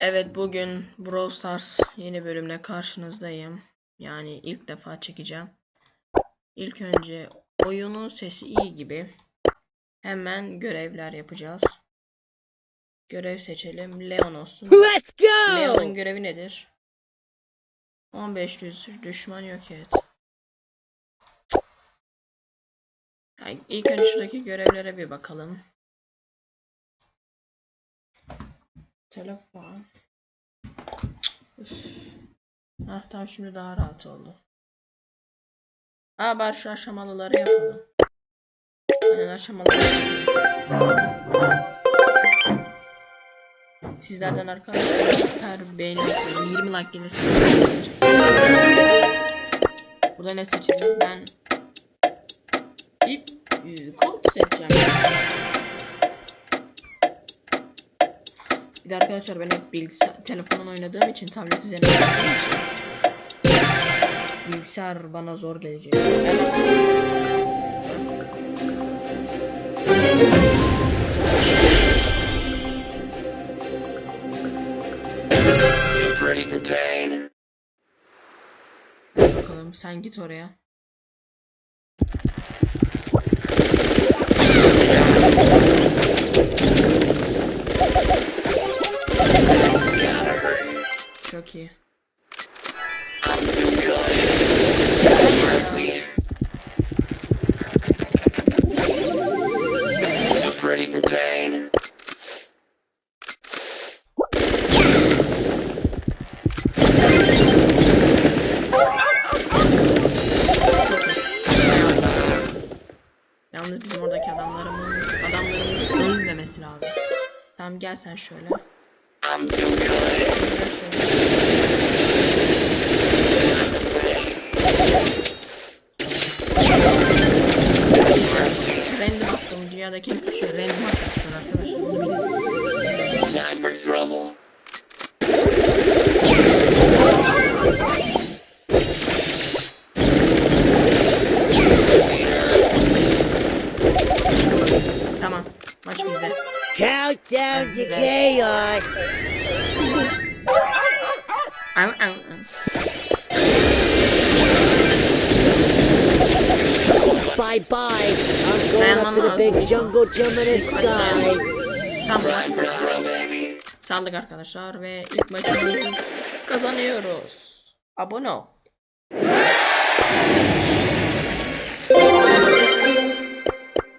Evet bugün Brawl Stars yeni bölümle karşınızdayım. Yani ilk defa çekeceğim. İlk önce oyunun sesi iyi gibi. Hemen görevler yapacağız. Görev seçelim. Leon olsun. Let's go! Leon'un görevi nedir? 15 düz düşman yok et. Yani ilk önce şuradaki görevlere bir bakalım. Telefon. Ah tamam şimdi daha rahat oldu. Aa bari şu aşamalıları yapalım. Aynen aşamalıları. Sizlerden arkadaşlar her beğeni bekliyorum. 20 like gelirse. Burada ne seçeceğim? Ben ip kod seçeceğim. Bir de arkadaşlar ben hep bilgisayar telefondan oynadığım için tablet üzerinde oynadığım için bilgisayar bana zor gelecek. Bakalım sen git oraya. For pain. Yalnız bizim oradaki adamlarımız adamlarımızın ölmemesi lazım. Tamam gel sen şöyle. En kötü şey random atmışlar arkadaşlar. Bunu bilin. Time for trouble. Tamam maç bizde. Countdown to chaos! İn the sky! Tamam arkadaşlar ve ilk maçımızı kazanıyoruz. Abone ol.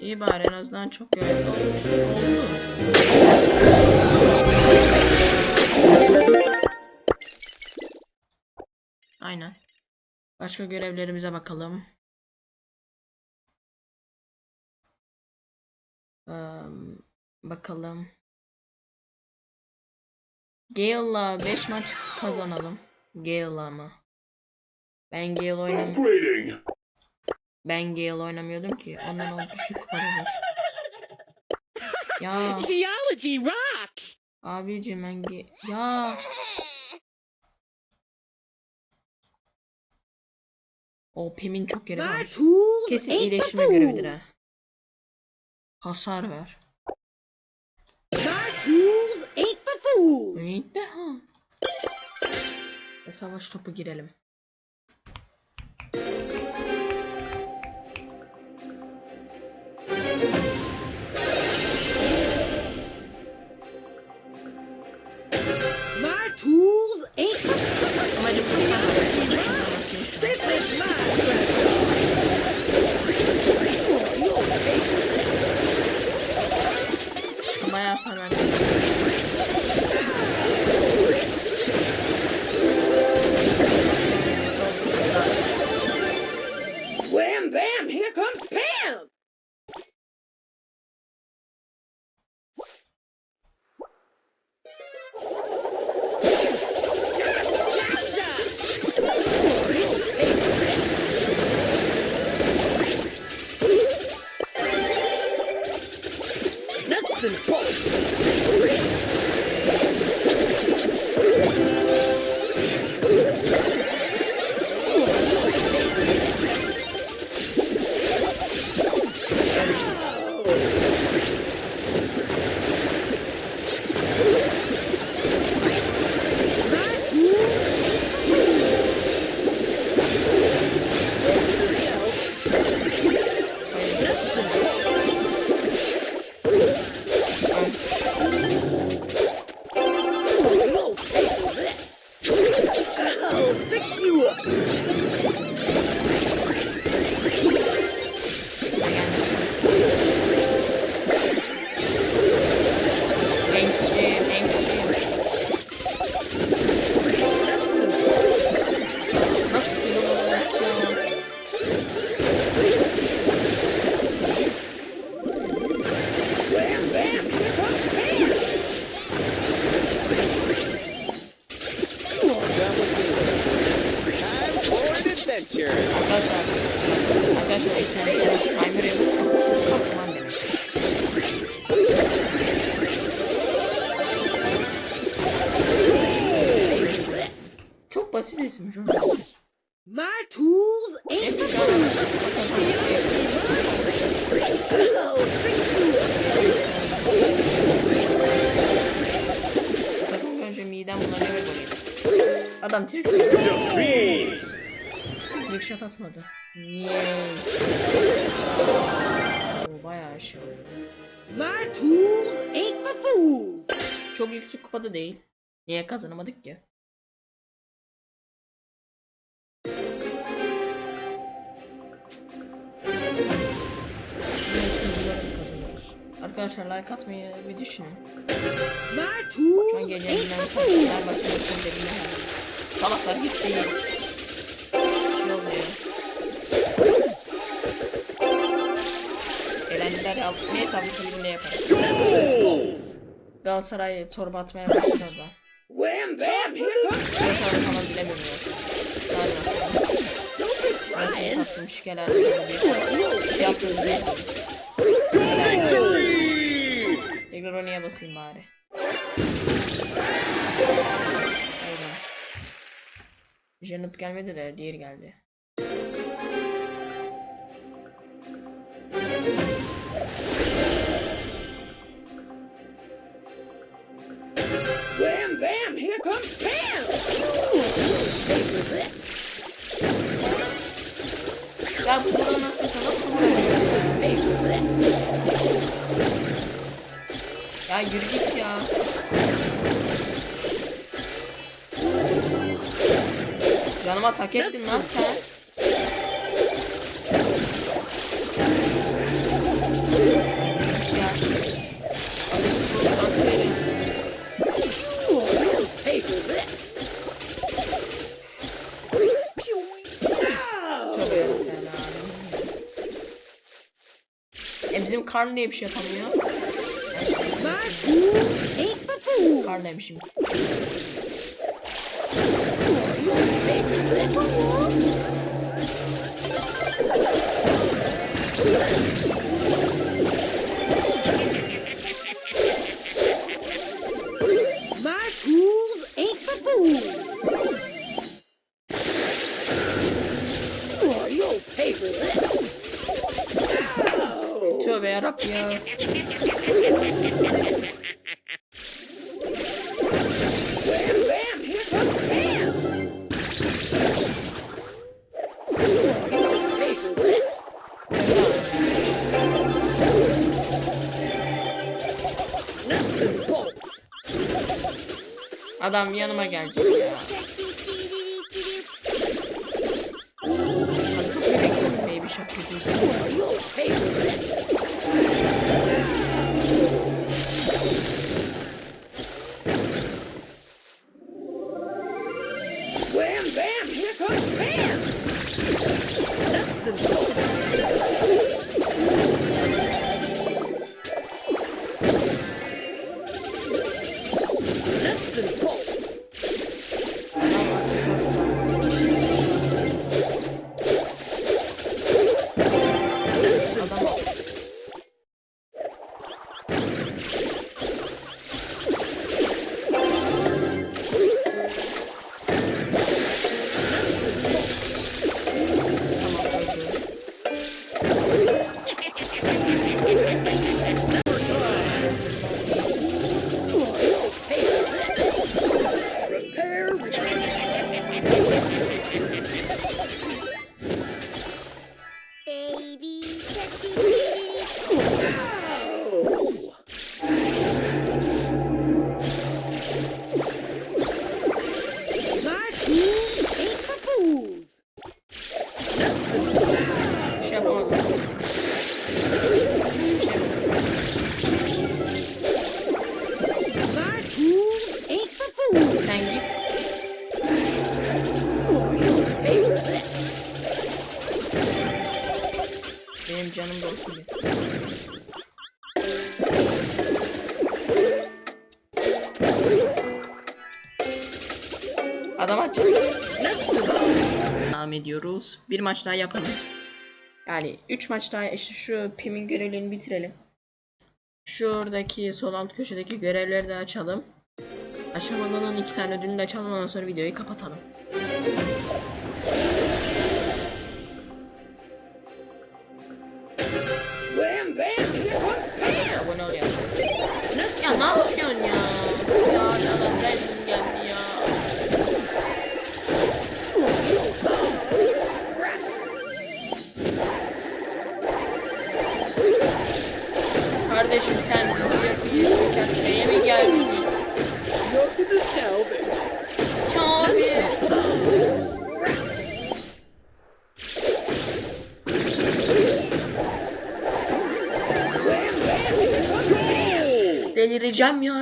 İyi bari en azından çok görevli olmuş. Oldu. Aynen. Başka görevlerimize bakalım. Bakalım. Gale'la 5 maç kazanalım. Gale'la mı? Ben Gale oynam Upgrading. ben Gale oynamıyordum ki. Ondan o düşük paradır. Ya Geology rocks! abicim ben Ga- ya o Pem'in çok My var. Kesin iyileştirme görevidir ha. Hasar ver. De ha. Ve savaş topu girelim. Basit isim şu an. My tools ain't Hepsi the şu an Takım önce midem bulanıyor ve böyle. Adam trick defeat. trick shot atmadı. Niye? O bayağı şey oldu. My tools ain't for fools. Çok yüksek kupada değil. Niye kazanamadık ki? Arkadaşlar like atmayı bir düşünün. Şu an gece elinden fools. Fenerbahçe'nin son debine Salaklar gitti. Ne oluyor? Eğlenceler yap. Neyse bu kulübü ne yaparız? Galatasaray torba atmaya başladı. Wham bam, here comes Galatasaray falan bilemiyorum ya. Galiba. Ben sana sattım şikeler. Bir yaptığımız değil. victory. Tekrar oraya basayım bari. Öyle. Janet gelmedi de diğeri geldi. Wham bam, here comes bam. Ya bu Ya yürü git ya. Canıma tak ettin lan sen. E bizim Karl niye bir şey yapamıyor? My tools ain't Adam yanıma gelecek ya. Çok bebek baby shark Benim canım da olsun. Adam. Devam ediyoruz. Bir maç daha yapalım. Yani 3 maç daha işte şu Pim'in görevlerini bitirelim. Şuradaki sol alt köşedeki görevleri de açalım. Aşamadığının iki tane ödülünü de açalım ondan sonra videoyu kapatalım.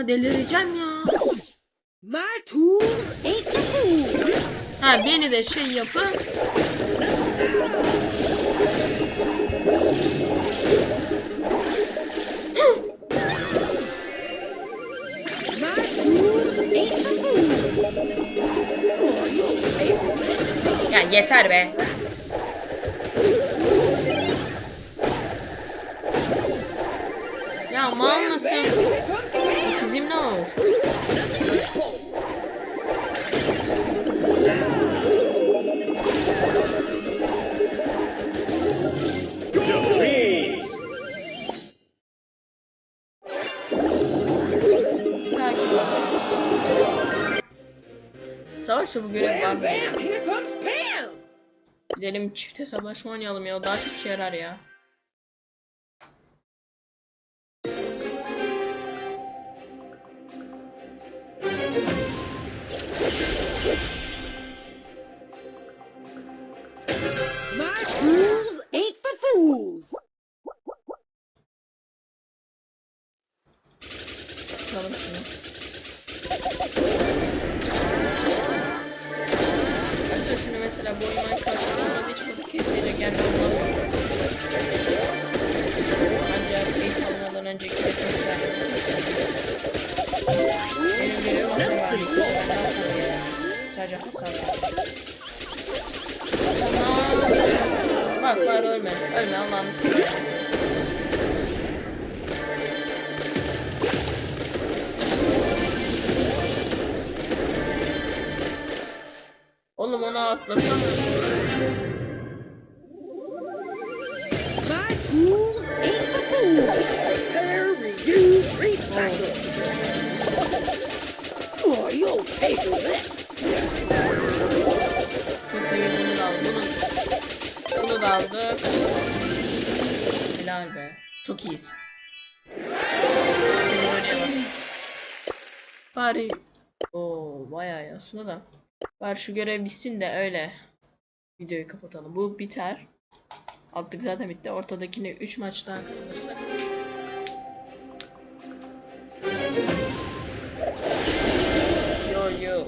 Ya, delireceğim ya. Fool. Ha beni de şey yapın. Ya yeter be. Ya mal mısın? Gidelim çift hesaplaşma oynayalım ya. Daha çok işe yarar ya. My tools ain't for fools. Recycle. Oh, you'll pay for bunu da. Helal be. Çok iyiyiz. Bari o bayağı iyi aslında da. Bari şu görev bitsin de öyle videoyu kapatalım. Bu biter. Alttaki zaten bitti. Ortadakini 3 maç daha kazanırsak. Yo yo.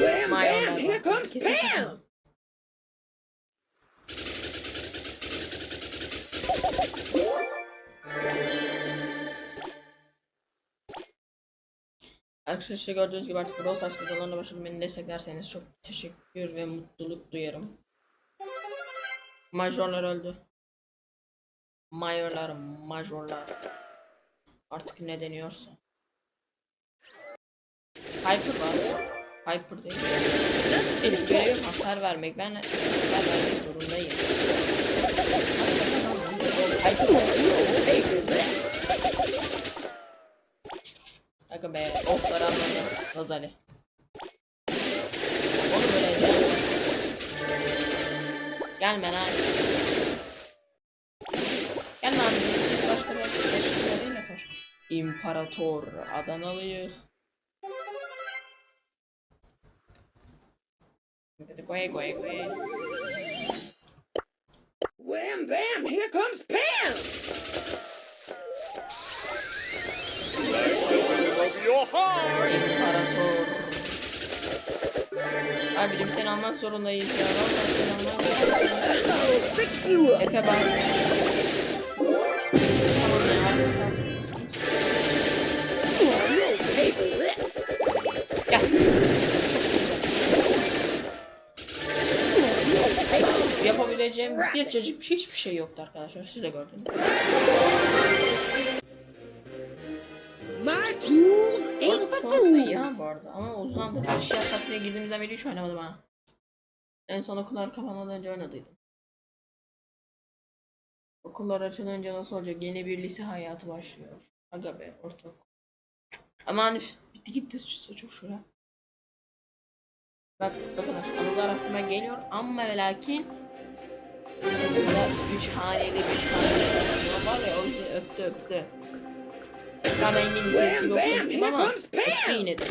Bam, own here comes Kesin Arkadaşlar gördüğünüz gibi artık Brawl Stars videolarına başladım. Beni desteklerseniz çok teşekkür ve mutluluk duyarım. Majorlar öldü. Mayorlar, majorlar. Artık ne deniyorsa. Hyper var. Hyper değil. Benim görevim hasar vermek. Ben hasar vermek zorundayım. Hyper Aga be, okları anladım. Rozali. Onu böyle. Gelme lan. Gelme. Biz başka bir başkalarıyla savaş. İmparator Adanalıyı. Goy goy goy. Wham, bam, here comes Pam. İmparator. Abicim sen almak zorundayız ya. Vallahi sen almak zorundayız. Efe bak. Tamam ya artık sen sıkıntı. Gel. Yapabileceğim bir cacık hiçbir şey yoktu arkadaşlar. Siz de gördünüz. Ya fools. bu arada. Ama kaç yaz tatiline girdiğimizden beri hiç oynamadım ha. En son okullar kapanmadan önce oynadıydım. Okullar açılınca nasıl olacak? Yeni bir lise hayatı başlıyor. Aga be ortaokul. Aman üf, bitti gitti çok şura. Bak bakın anılar aklıma geliyor ama ve lakin burada üç haneli bir tane var ya o bizi öptü öptü. Ya ben İngilizce Bam, yok here ama öptü yine de.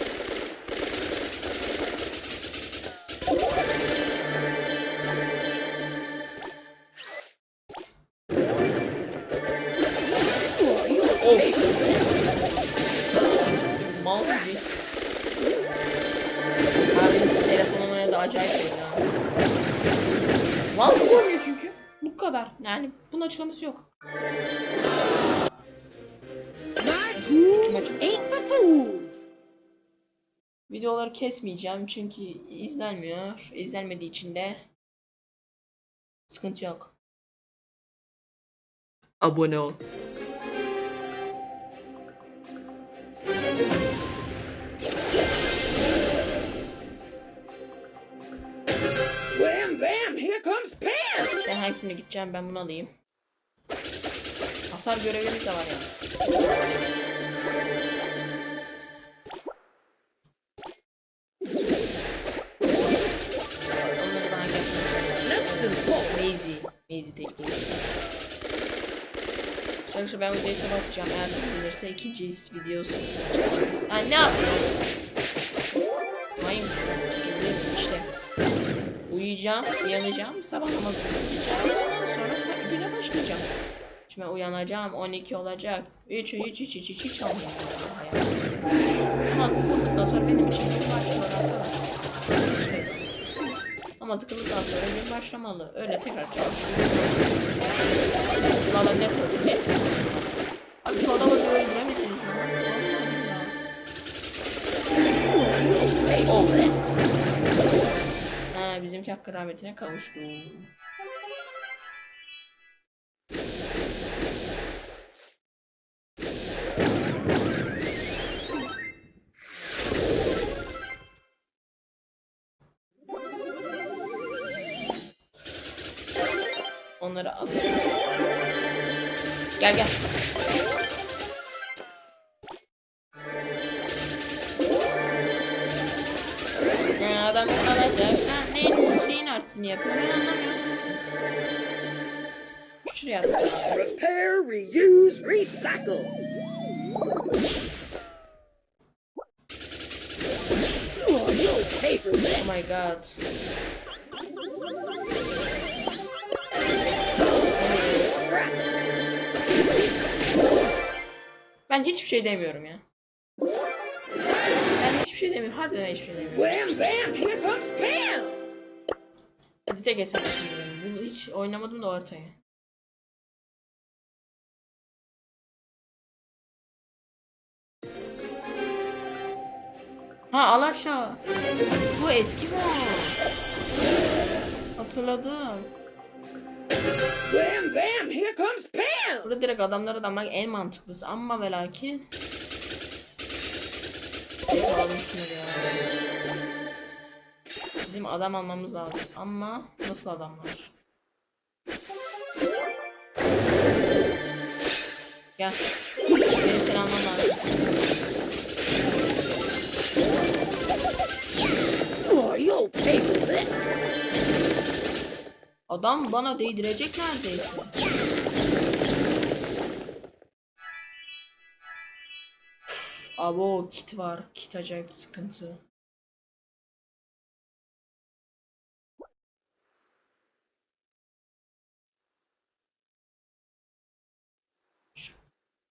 Mal gibi. Abi telefonum oynadı acayip ya. Mal oynuyor çünkü. Bu kadar. Yani bunun açıklaması yok. Videoları kesmeyeceğim çünkü izlenmiyor. İzlenmediği için de sıkıntı yok. Abone ol. Wham bam, here comes Pam. Sen hangisine gideceğim ben bunu alayım. Hasar görevimiz de var yalnız. Ben videoyu sabah atacağım. Eğer beğenilirse ikinci videosu. Yani ne yapıyorum? Mayın. işte. Uyuyacağım, uyanacağım, sabah namazı kılacağım. Ondan sonra güne başlayacağım. Şimdi uyanacağım, 12 olacak. 3, 3, 3, 3, 3, 3 olmayacak. Namazı kıldıktan sonra benim için Namazı kıldıktan sonra gün başlamalı. Öyle tekrar çalışıyoruz. Valla ne yapıyorduk, ne etmiyorduk. Abi şu adamı böyle öldüremediniz mi? Ya. Oh. Ha, bizimki hakkı rahmetine kavuştu. Adam alacak? Ha, neyin, neyin artistini yapıyor? Ben anlamıyorum. Şuraya at. Repair, reuse, recycle. Oh, my god. Ben hiçbir şey demiyorum ya. Şey demiyorum. Harbiden hiçbir şey demiyorum. Wham bam, here comes Pam. Hadi tek hesap yapıyorum. Bunu hiç oynamadım da o haritayı. Ha al aşağı. Bu eski mod. Hatırladım. Wham bam, here comes Pam. Burada direkt adamları adamlar en mantıklısı ama ve lakin. Şunları ya. Bizim adam almamız lazım ama nasıl adamlar? Gel. Benim seni almam lazım. You'll pay for this. Adam bana değdirecek neredeyse. Üf, Abo kit var. Kit acayip sıkıntı.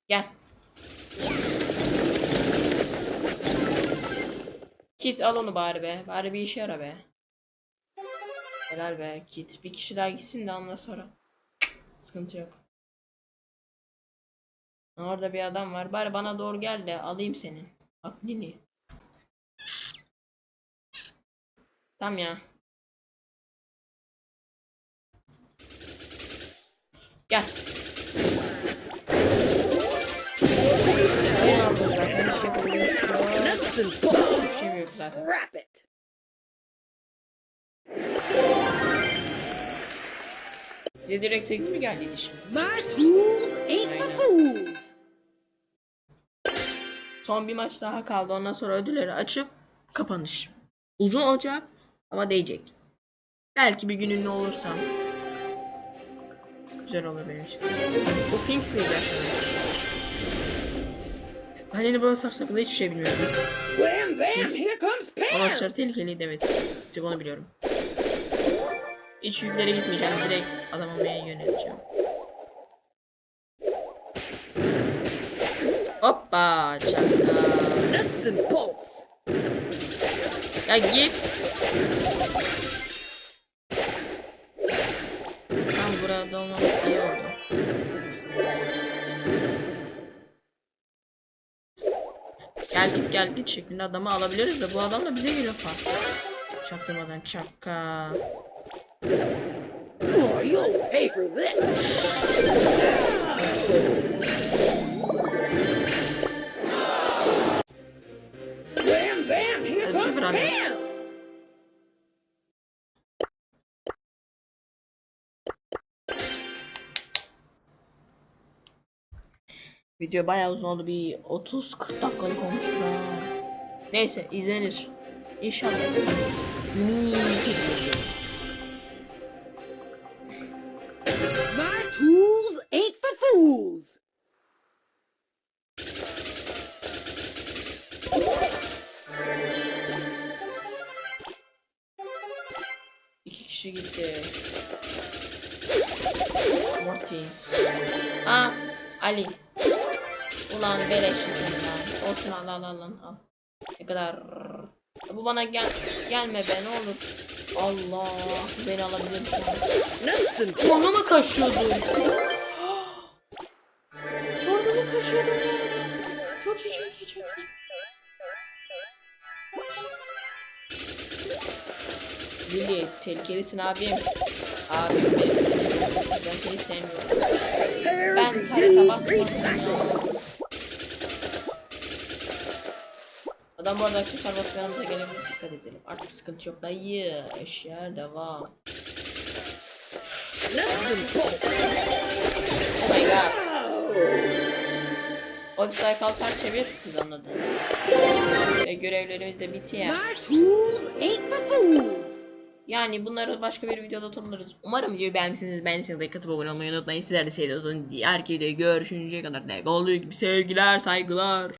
Gel. Kit al onu bari be. Bari bir işe yara be. Helal be Kit. Bir kişi daha gitsin de ondan sonra. Sıkıntı yok. Orada bir adam var. Bari bana doğru gel de alayım seni. Bak Nini. Tamam ya. Gel. Ne yaptın zaten? Hiç şey. Bir şey yok zaten. Scrap it. Bize direkt 8 mi geldiydi şimdi? My tools ain't for fools. Son bir maç daha kaldı. Ondan sonra ödülleri açıp kapanış. Uzun olacak ama değecek. Belki bir gün ünlü olursam. Güzel olur benim için. Bu Finks miydi? Yeni Brawl Stars hakkında hiçbir şey bilmiyorum. Wham bam, here comes Pam. Amaçları tehlikeliydi evet. Tek onu biliyorum. Hiç yüklere gitmeyeceğim. Direkt adam olmaya yöneleceğim. Hoppa çakta. Nuts and bolts. Ya git. Tam burada olmam iyi oldu. Gel git gel git şeklinde adamı alabiliriz de bu adam da bize geliyor fark. Çaktırmadan çakka. You'll pay for this. Video bayağı uzun oldu bir 30-40 dakikalık olmuştur ha. Neyse izlenir. İnşallah. Ümit al al al al. Ne kadar. Bu bana gel gelme be ne olur. Allah beni alabilir and Onu mu kaşıyordun? Onu mu kaşıyordun? Çok iyi çok iyi çok iyi. Lili tehlikelisin abim. Abim benim. Ben seni sevmiyorum. Ben tarata basmadım. Adam bu arada çıkar basmanımıza gelebilir. Dikkat edelim. Artık sıkıntı yok. Dayı. Eşya devam. Oh my god. Odyssey kalkar seviyesiz anladın. Ve görevlerimiz de bitiyor. Yani bunları başka bir videoda tanırız. Umarım videoyu beğenmişsiniz. Beğendiyseniz like atıp abone olmayı unutmayın. Sizler de seviyorsanız diğer videoda görüşünceye kadar ne olduğu gibi sevgiler, saygılar.